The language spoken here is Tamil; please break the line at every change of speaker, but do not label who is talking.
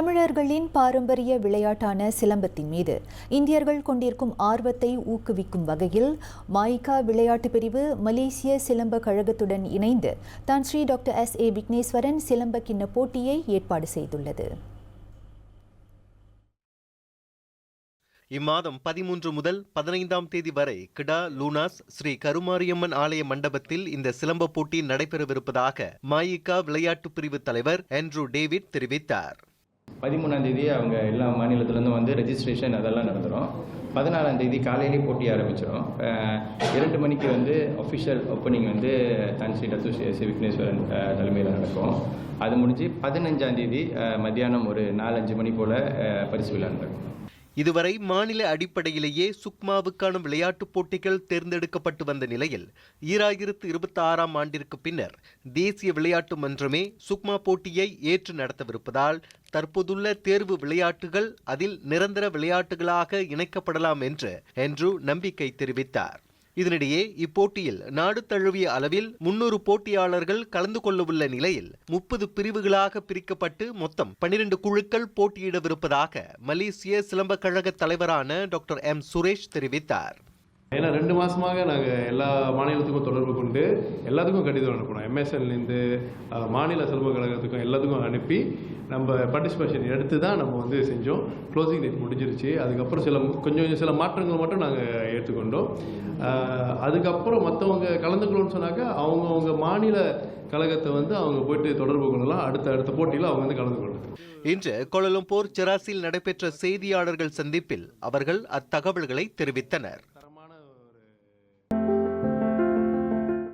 தமிழர்களின் பாரம்பரிய விளையாட்டான சிலம்பத்தின் மீது இந்தியர்கள் கொண்டிருக்கும் ஆர்வத்தை ஊக்குவிக்கும் வகையில் மாய்கா விளையாட்டு பிரிவு மலேசிய சிலம்ப கழகத்துடன் இணைந்து தான் Sri doctor S A Vigneswaran சிலம்ப கிண்ண போட்டியை ஏற்பாடு செய்துள்ளது.
இம்மாதம் பதிமூன்று முதல் பதினைந்தாம் தேதி வரை கிடா லூனாஸ் ஸ்ரீ கருமாரியம்மன் ஆலய மண்டபத்தில் இந்த சிலம்ப போட்டி நடைபெறவிருப்பதாக மாயிகா விளையாட்டு பிரிவு தலைவர் ஆண்ட்ரூ டேவிட் தெரிவித்தார்.
பதிமூணாம் தேதி அவங்க எல்லா மாநிலத்திலேருந்து வந்து ரெஜிஸ்ட்ரேஷன் அதெல்லாம் நடந்துடும் பதினாலாம் தேதி போட்டி ஆரம்பிச்சிடும் இரண்டு மணிக்கு வந்து அஃபிஷியல் ஓப்பனிங் வந்து தான் ஸ்ரீ டத்து ஸ்ரீ விக்னேஸ்வரன் தலைமையில் நடக்கும். அது முடிஞ்சு பதினஞ்சாம் தேதி மத்தியானம் ஒரு நாலஞ்சு மணி போல் பரிசு விழா நடக்கும்.
இதுவரை மாநில அடிப்படையிலேயே சுக்மாவுக்கான விளையாட்டுப் போட்டிகள் தேர்ந்தெடுக்கப்பட்டு வந்த நிலையில் ஈராயிரத்து இருபத்தி ஆறாம் ஆண்டிற்கு பின்னர் தேசிய விளையாட்டு மன்றமே சுக்மா போட்டியை ஏற்று நடத்தவிருப்பதால் தற்போதுள்ள தேர்வு விளையாட்டுகள் அதில் நிரந்தர விளையாட்டுகளாக இணைக்கப்படலாம் என்று என்று நம்பிக்கை தெரிவித்தார். இதனிடையே இப்போட்டியில் நாடு தழுவிய அளவில் முன்னூறு போட்டியாளர்கள் கலந்து கொள்ளவுள்ள நிலையில் முப்பது பிரிவுகளாக பிரிக்கப்பட்டு மொத்தம் பனிரெண்டு குழுக்கள் போட்டியிடவிருப்பதாக மலேசிய சிலம்பக் கழக தலைவரான டாக்டர் எம். சுரேஷ் தெரிவித்தார்.
ஏன்னா ரெண்டு மாதமாக நாங்கள் எல்லா மாநிலத்துக்கும் தொடர்பு கொண்டு எல்லாத்துக்கும் கடிதம் அனுப்பணும் எம்எஸ்எல்லேருந்து மாநில சிலம்ப கழகத்துக்கும் எல்லாத்துக்கும் அனுப்பி நம்ம பார்ட்டிசிபேஷன் எடுத்து தான் நம்ம வந்து செஞ்சோம். க்ளோசிங் டேட் முடிஞ்சிருச்சு. அதுக்கப்புறம் சில கொஞ்சம் கொஞ்சம் சில மாற்றங்கள் மட்டும் நாங்கள் ஏற்றுக்கொண்டோம் அதுக்கப்புறம் மற்றவங்க கலந்துக்கணும்னு சொன்னாக்கா அவங்கவுங்க மாநில கழகத்தை வந்து அவங்க போயிட்டு தொடர்பு கொள்ளலாம். அடுத்த அடுத்த போட்டியில் அவங்க வந்து கலந்து கொள்ளலாம்
இன்று கோலலம்பூர் செராசில் நடைபெற்ற செய்தியாளர்கள் சந்திப்பில் அவர்கள் அத்தகவல்களை தெரிவித்தனர்.